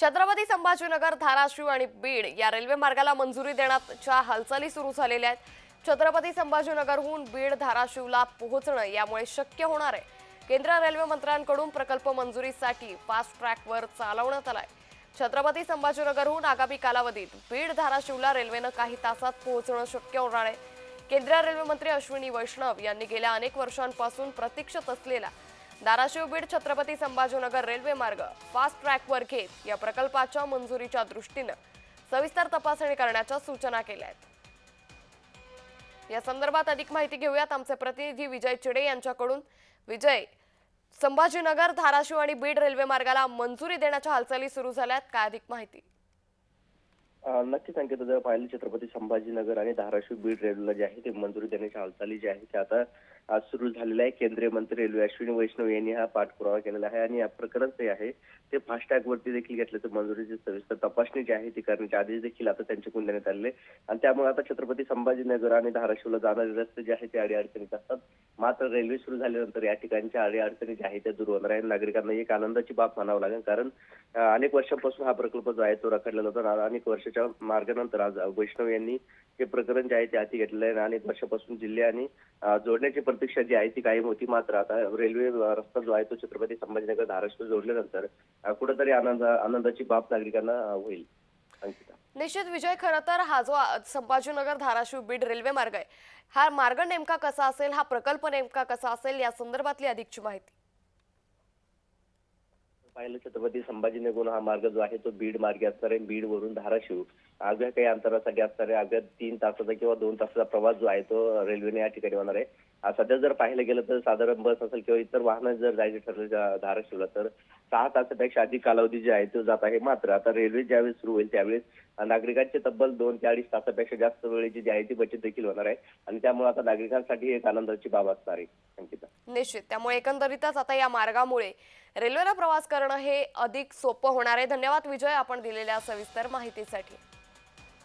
छत्रपती संभाजीनगर धाराशिव आणि बीड या रेल्वे मार्गाला मंजुरी देण्याच्या हालचाली सुरू झालेल्या आहेत. छत्रपती संभाजीनगरहून बीड धाराशिवला पोहोचणं यामुळे शक्य होणार आहे. केंद्र रेल्वे मंत्र्यांकडून प्रकल्प मंजुरीसाठी फास्ट ट्रॅकवर चालवण्यात आलाय. छत्रपती संभाजीनगरहून आगामी कालावधीत बीड धाराशिवला रेल्वेनं काही तासात पोहोचणं शक्य होणार आहे. केंद्रीय रेल्वे मंत्री अश्विनी वैष्णव यांनी गेल्या अनेक वर्षांपासून प्रतीक्षित असलेला धाराशिव बीड छत्रपती संभाजीनगर रेल्वे मार्ग फास्ट ट्रॅकवर घेत या प्रकल्पाच्या मंजुरीच्या दृष्टीनं सविस्तर तपासणी करण्याच्या सूचना केल्या आहेत या संदर्भात अधिक माहिती घेऊयात. आमचे प्रतिनिधी विजय चिडे यांच्याकडून. विजय संभाजीनगर धाराशिव आणि बीड रेल्वे मार्गाला मंजुरी देण्याच्या हालचाली सुरू झाल्यात. काय अधिक माहिती? नक्कीच अंकित जर पाहिलं छत्रपती संभाजीनगर आणि धाराशिव बीड रेल्वेला जे आहे ते मंजुरी देण्याच्या हालचाली जे आहे ते आता आज सुरू झालेल्या आहे. केंद्रीय मंत्री रेल्वे अश्विनी वैष्णव यांनी हा पाठपुरावा केलेला आहे आणि या प्रकरण जे आहे ते फास्टॅग वरती देखील घेतलं तर मंजुरीची सविस्तर तपासणी जी आहे ती करण्याच्या आधी देखील आता त्यांच्याकडून देण्यात आलेले आणि त्यामुळे आता छत्रपती संभाजीनगर आणि धाराशिवला जाणारे रस्ते जे आहे ते अडीअडचणीत असतात. मात्र रेल्वे सुरू झाल्यानंतर या ठिकाणच्या अडीअडचणी ज्या आहेत त्या दूर होणार आहे नागरिकांना एक आनंदाची बाब म्हणावं लागेल कारण अनेक वर्षांपासून हा प्रकल्प जो आहे तो रखडलेला होता अनेक वर्षाच्या मार्गानंतर आज वैष्णव यांनी हे प्रकरण जे आहे ते हाती घेतलेलं आहे. आणि वर्षापासून जिल्हे आणि जोडण्याची प्रतीक्षा जी आहे ती कायम होती. मात्र आता रेल्वे रस्ता जो आहे तो छत्रपती संभाजीनगर धाराशिव जोडल्यानंतर कुठेतरी आनंद आनंदाची बाब नागरिकांना होईल. निश्चित विजय खरं तर हा जो संभाजीनगर धाराशिव बीड रेल्वे मार्ग आहे हा मार्ग नेमका कसा असेल हा प्रकल्प नेमका कसा असेल या संदर्भातली अधिकची माहिती. पाहिलं छत्रपती संभाजीनगर हा मार्ग जो आहे तो बीड मार्गे असणार आहे बीड वरून धाराशिव अवघ्या काही अंतरासाठी असणार आहे अवघ्या तीन तासाचा किंवा दोन तासाचा प्रवास जो आहे तो रेल्वेने या ठिकाणी होणार आहे. सध्या जर पाहिलं गेलं तर साधारण बस असेल किंवा इतर वाहनं जर जायचे ठरलं धाराशिवला तर सहा तासापेक्षा अधिक कालावधी जे आहे तो जात आहे. मात्र आता रेल्वे ज्यावेळेस सुरू होईल त्यावेळेस नागरिकांचे तब्बल दोन ते अडीच तासापेक्षा जास्त वेळेची जी आहे ती बचत देखील होणार आहे आणि त्यामुळे आता नागरिकांसाठी एक आनंदाची बाब असणार आहे. अंकिता. निश्चित. त्यामुळे एकंदरीतच आता या मार्गामुळे रेल्वेला प्रवास करणं हे अधिक सोपं होणार आहे. धन्यवाद विजय आपण दिलेल्या सविस्तर माहितीसाठी.